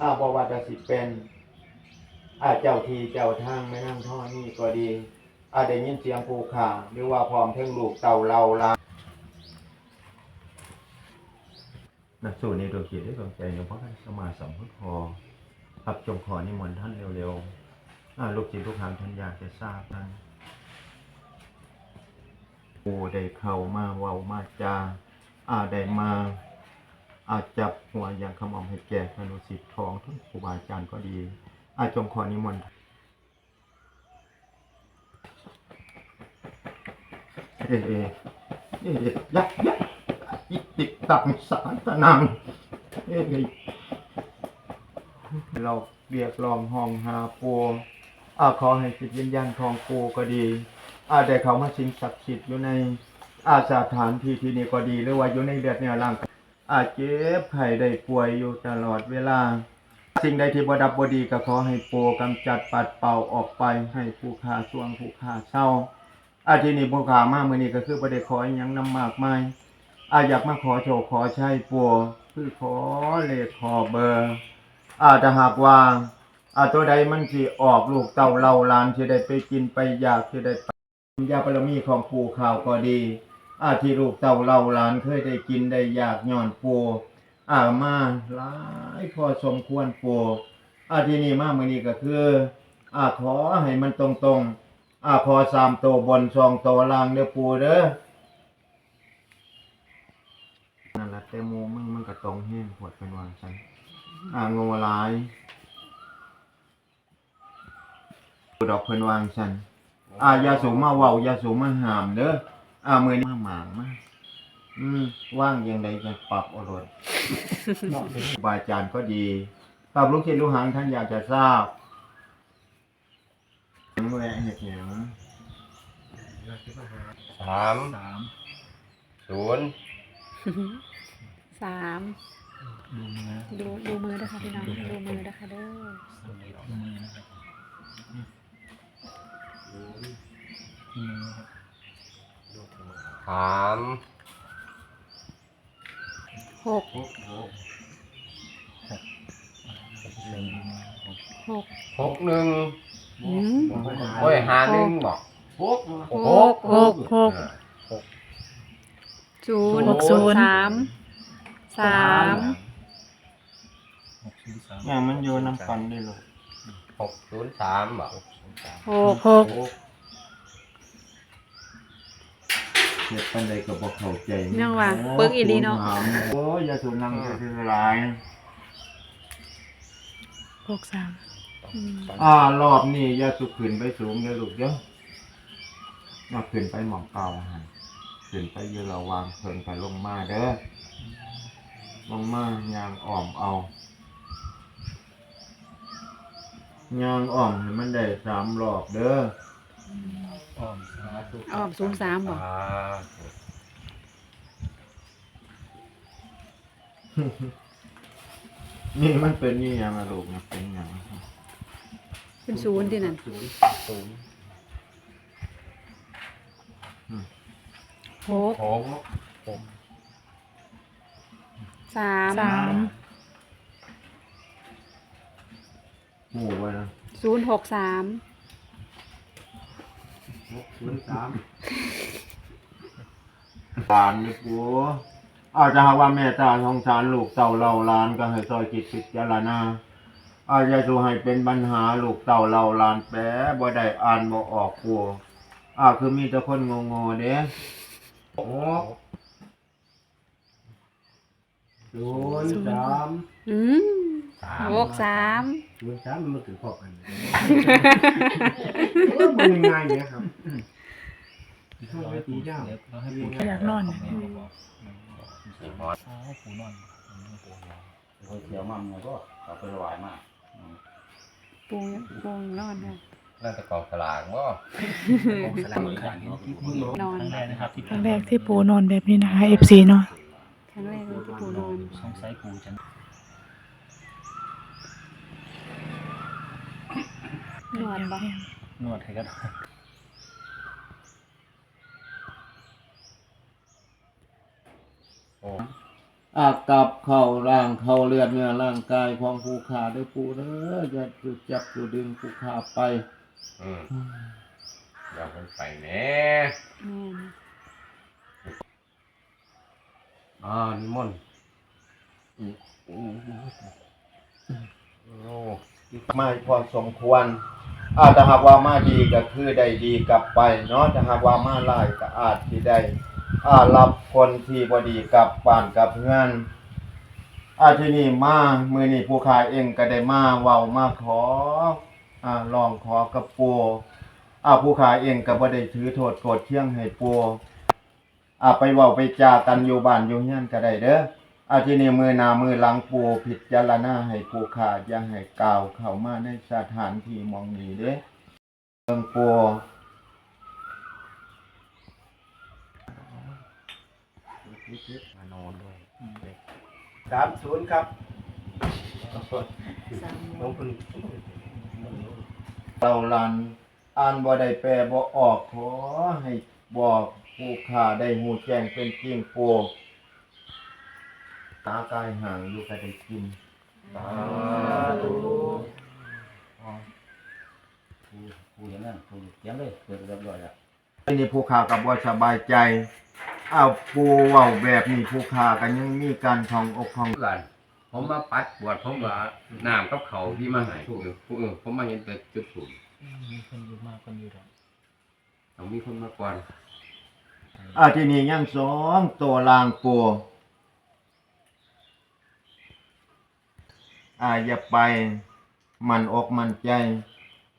อาบว่าจะสิเป็นอาเจ้าทีเจ้าทางไม่นั่งท่อนี่ก็ดีอาได้ยินเสียงภูขาหรือว่าพร้อมเพ่งลูกเต่าเราลานักสู้ในดวงจิตด้วยดวงใจหลวงพ่อท่านสมมาสัมพุทโธครับจงขอนิมนต์ท่านเร็วๆอาลูกจิตลูกหางท่านอยากจะทราบนั้นโอ้ได้เข้ามาเว้ามาจาอาได้มา อาจจับหัวอย่างขมอมให้แก่ธนุสิทธิ์ของทุกครูบาอาจารย์ก็ดี อาจจงขอนิมนต์เอเอเอยักยักอิติตังสารตนังเอเอเราเรียกร้องห้องหาปูอาขอให้จิตวิญญาณของปูก็ดีอาได้เขามาสิงศักดิ์สิทธิ์อยู่ในอาสถานที่ที่นี้ก็ดีหรือว่าอยู่ในเลือดเนื้อร่าง อาจเจ็บไข้ได้ป่วยอยู่ตลอดเวลา สิ่งใดที่บดับบดีก็ขอให้โปรกำจัดปัดเป่าออกไปให้ผู้ขาช่วงผู้ขาเศร้า อาทีนี้ผู้ขามาเมื่อนี้ก็คือประเดขออหยังนำมากมายอาอยากมาขอโชคขอใช้ปัวคือขอเลขขอเบอร์ อาถ้าหากว่าอาตัวใดมันสิออกลูกเต่าเราลานสิได้ไปกินไปอยากสิได้ปยาบารมีของปู่ข่าวก็ดี อาที่ลูกเต่าเราหลานเคยได้กินได้อยากย่อนปูอามาหลายพอสมควรปูอาที่นี่มาเมื่อนี้ก็คืออาขอให้มันตรงๆอาขอสามโตวบนสองโตวล่างเด้อปูเด้อนั่นแหละแต่โมมึงมันก็ตรงแห้งปวดเป็นวางซันอาโง่หลายดอกเพิ่นวางซันอ่ายาสูมาเว้ายาสูมาหามเด้อ อ่ามือนี้มาหมางมาอืมว่างยังไงจะปรับอรรถเนาะเป็นครูบาอาจารย์ก็ดีปรับลูกศิษย์ลูกหางท่านอยากจะทราบแหวะเห็ดหยังสามศูนย์สามดูดูมือด้วยค่ะพี่น้องดูมือด้วยค่ะเด้อ สามหกหกหกหนึ่งอืมโอ้ยหาหนึ่งบอกหกหกหกหกศูนย์หกศูนย์สามสามเนี่ยมันอยู่น้ำกันได้เลยหกศูนย์สามบอกหกหก เห็ดปันใดก็บอกเข้าใจยังว่าปึกอีหลีเนาะหามโอ้ยยาสูนั่งจะคือหลายหกสามอืมอ่ารอบนี้ยาสุขึ้นไปสูงเด้อลูกเด้อมาขึ้นไปหมองเก่าหันขึ้นไปอยู่ระหวางเพิ่นไปลงมาเด้อลงมายางอ่อมเอายางอ่อมให้มันได้สามรอบเด้อ ออกศูนย์สามบอกอ่านี่มันเป็นนี่ยังอะลูกนะเป็นหยังเป็นศูนย์ที่นั่นศูนย์ศูนย์หกหกหกสามสาม หมู่ไว้นะศูนย์หกสาม ศูนย์สามหลานนี่ปูอาจจะหาว่าแม่ตาสงสารลูกเต่าเราหลานก็ให้ซอยจิตพิจารณาอาจจะสูให้เป็นปัญหาลูกเต่าเราหลานแปรบ่ได้อ่านบ่ออกปูอ่าคือมีแต่คนงงๆเด้โอ้ศูนย์สามอืม สามหกสามศูนย์สามมันถือพอกันมันง่ายๆเนี่ยครับช่วยไปตีเจ้าอยากนอนนะสี่หมอนเขาเขียวมั่งไงก็เอาไปถวายมากปูปูนอนนะน่าจะกองสลากว่านอนครั้งแรกที่ปูนอนแบบนี้นะคะ FC เนาะครั้งแรกเลยที่ปูนอนสงสัยกูจะ นอนปะนวดให้กันโอ้อากลับเข้าร่างเข้าเลือดเนื้อร่างกายของผู้ขาด้วยปูเด้ออย่าจุดจับจุดดึงผู้ขาไปอืมอย่าเพิ่นไปแหน่แม่นอ่านิมนต์โอ้ไม่พอสมควร อาถ้าหากว่ามาดีก็คือได้ดีกลับไปเนาะถ้าหากว่ามาลายก็อาจที่ได้อารับคนที่บดีกลับบ้านกลับเฮือนอาที่นี่มามือนี้ผู้ขายเองก็ได้มาเว้ามาขออ่าลองขอกับปูอาผู้ขายเองก็บ่ได้ถือโทษโกรธเที่ยงให้ปูอาไปเว้าไปจากันอยู่บ้านอยู่เฮือนก็ได้เด้อ อาทีนี้มือหนามือหลังปูผิดจารณาให้ปูขาดอย่าให้กล่าวเข้ามาในสถานที่มองนี้เด้เบิ่งปูมานอนด้วยสามศูนย์ครับน้องเพิ่นเราลันอ่านบ่ได้แปลบ่ออกขอให้บอกผู้ขาได้หูแจ้งเป็นจริงปู ตากายห่างอยู่ก็ได้กินสาธุปูปูอย่างนั้นปูเตรียมเลยเปิดเรียบร้อยแล้วอันนี้ผู้ขากับบ่สบายใจอ้าวปูเว้าแบบนี้ผู้ขากันยังมีการท่องอกท่อง กันผมมาปัดบวชผมว่าน้ำกับเขาวที่มาให้ผู้อื่นผู้อื่นผมมาเห็นแต่จุดสูงมีคนอยู่มากคนอยู่หรอกต้องมีคนมาก่อนอ่าที่นี่ยังสองตัวลางปู อาอย่าไปมันอกมันใจ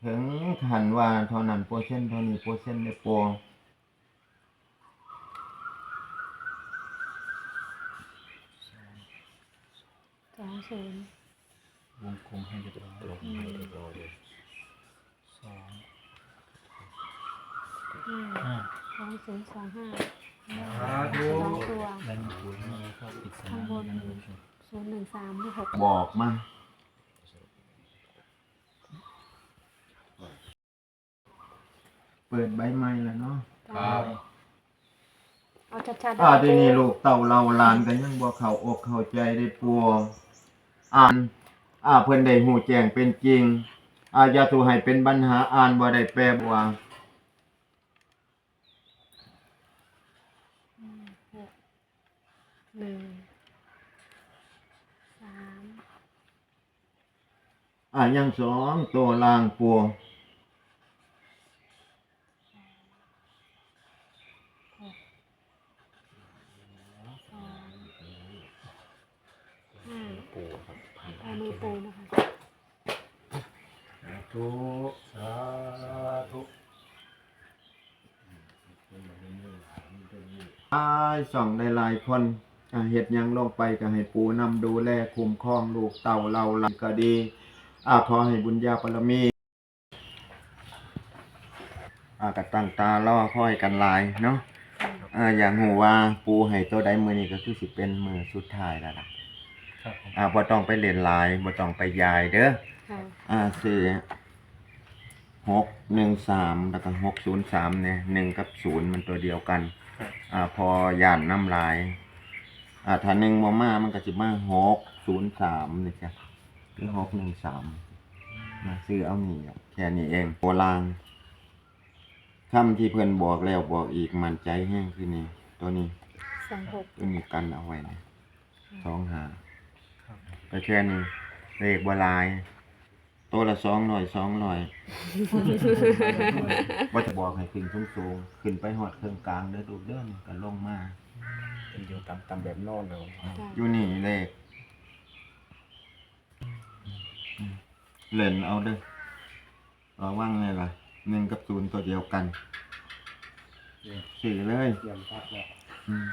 ถึงขันว่าเท่านั้นโปรเซ็นเท่านี้โปรเซ็นในปูสองศูนย์วงกลมให้เรียบร้อยลงให้เรียบร้อยเลยสองห้าสองศูนย์สองห้าสองตัวข้าปิดสนามนะคุณผู้ชมศูนย์หนึ่งสามหกบอกมาเปิดใบไม้แล้วเนาะครับเอาชัดๆอ่าที่นี่ลูกเต่าเราหลานกันยังบ่เข้าอกเข้าใจได้ปัวอ่านอ่าเพิ่นได้หูแจ้งเป็นจริงอาอย่าถูให้เป็นปัญหาอ่านบ่ได้แปลว่าหนึ่งสาม อ่ายังสองตัวล่างปัวสองห้าปูครับปลายมือปูนะคะสาธุสาธุอ้ายส่องได้หลายคนอ่าเฮ็ดหยังลงไปก็ให้ปูนำดูแลคุ้มครองลูกเต่าเราหลังก็ดี อ่าขอให้บุญญาปรมีอ่าก็ตั้งตารอคอยกันหลายเนาะอ่าอย่างหูว่าปูให้ตัวใดมื้อนี้ก็คือสิเป็นมื้อสุดท้ายแล้วล่ะครับผมอ่าบ่ต้องไปเล่นหลายบ่ต้องไปยายเด้อค่ะอ่าซื้อหกหนึ่งสามแล้วก็หกศูนย์สามเนี่ยหนึ่งกับศูนย์มันตัวเดียวกันอ่าพอย่านน้ำลาย อ่าถ้าหนึ่งมามามันก็จะมาหกศูนย์สามนี่จ้ะ หรือหกหนึ่งสามมาซื้อเอานี่อะแค่นี้เองโบราณคำที่เพื่อนบอกแล้วบอกอีกมันใจแห้งคือนี่ตัวนี้สองหกตัวนี้กันเอาไว้นะสองหาครับก็แค่นี้เลขบหลาย ตัวละสองร้อยสองร้อยว่าจะบอกให้ขึ้นสูงสูงๆขึ้นไปหอดเครื่องกลางเด้อดูเด้อนก็ลงมาเป็นอยู่ตามตามแบบนอนเลยอยู่นี่เลขอืม เล่นเอาเด้อระวังเลยล่ะหนึ่งกับศูนย์ตัวเดียวกันสื่อเลย เตรียมพักแล้ว อืม